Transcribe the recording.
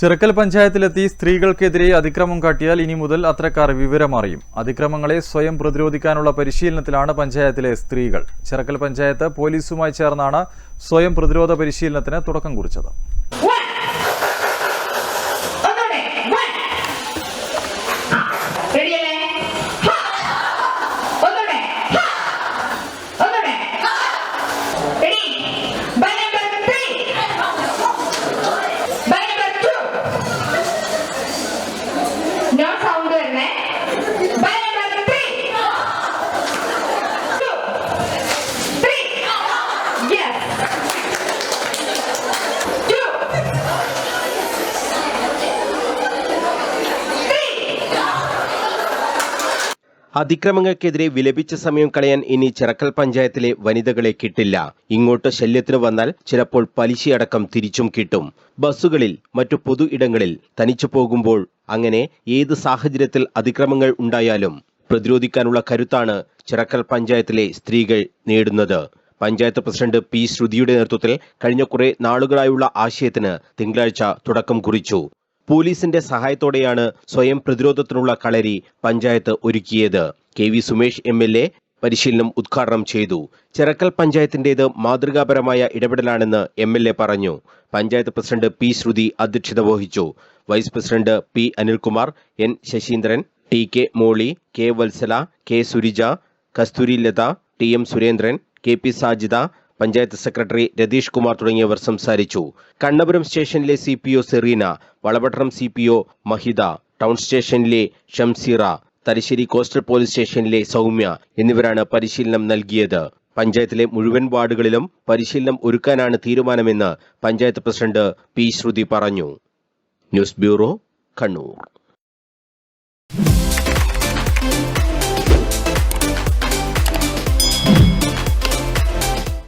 ചിറക്കൽ പഞ്ചായത്തിലെത്തി സ്ത്രീകൾക്കെതിരെ അതിക്രമം കാട്ടിയാൽ ഇനി മുതൽ അത്തരക്കാർ വിവരമറിയും. അതിക്രമങ്ങളെ സ്വയം പ്രതിരോധിക്കാനുള്ള പരിശീലനത്തിലാണ് പഞ്ചായത്തിലെ സ്ത്രീകൾ. ചിറക്കൽ പഞ്ചായത്ത് പോലീസുമായി ചേർന്നാണ് സ്വയം പ്രതിരോധ പരിശീലനത്തിന് തുടക്കം കുറിച്ചത്. അതിക്രമങ്ങൾക്കെതിരെ വിലപിച്ച സമയം കളയാൻ ഇനി ചിറക്കൽ പഞ്ചായത്തിലെ വനിതകളെ കിട്ടില്ല. ഇങ്ങോട്ട് ശല്യത്തിന് വന്നാൽ ചിലപ്പോൾ പലിശയടക്കം തിരിച്ചും കിട്ടും. ബസ്സുകളിൽ മറ്റു പൊതു ഇടങ്ങളിൽ തനിച്ചു പോകുമ്പോൾ അങ്ങനെ ഏത് സാഹചര്യത്തിൽ അതിക്രമങ്ങൾ ഉണ്ടായാലും പ്രതിരോധിക്കാനുള്ള കരുത്താണ് ചിറക്കൽ പഞ്ചായത്തിലെ സ്ത്രീകൾ നേടുന്നത്. പഞ്ചായത്ത് പ്രസിഡന്റ് പി ശ്രുതിയുടെ നേതൃത്വത്തിൽ കഴിഞ്ഞ കുറെ നാളുകളായുള്ള ആശയത്തിന് തിങ്കളാഴ്ച തുടക്കം കുറിച്ചു. പോലീസിന്റെ സഹായത്തോടെയാണ് സ്വയം പ്രതിരോധത്തിനുള്ള കളരി പഞ്ചായത്ത് ഒരുക്കിയത്. K V Sumesh M L A പരിശീലനം ഉദ്ഘാടനം ചെയ്തു. ചെറക്കൽ പഞ്ചായത്തിന്റേത് മാതൃകാപരമായ ഇടപെടലാണെന്ന് എം എൽ എ പറഞ്ഞു. പഞ്ചായത്ത് പ്രസിഡന്റ് പി ശ്രുതി അധ്യക്ഷത വഹിച്ചു. Vice president P Anilkumar N Sasheendran T K Molly K Valsala K Surija Kasthuri Latha T M Surendran K P Sajida panchayat secretary Ratheesh Kumar തുടങ്ങിയവർ സംസാരിച്ചു. കണ്ണപുരം സ്റ്റേഷനിലെ C P O Serena Valapattanam C P O Mahitha town സ്റ്റേഷനിലെ Shamseera Thalassery coastal police സ്റ്റേഷനിലെ സൗമ്യ എന്നിവരാണ് പരിശീലനം നൽകിയത്. പഞ്ചായത്തിലെ മുഴുവൻ വാർഡുകളിലും പരിശീലനം ഒരുക്കാനാണ് തീരുമാനമെന്ന് പഞ്ചായത്ത് പ്രസിഡന്റ് പി ശ്രുതി പറഞ്ഞു. News bureau Kannur.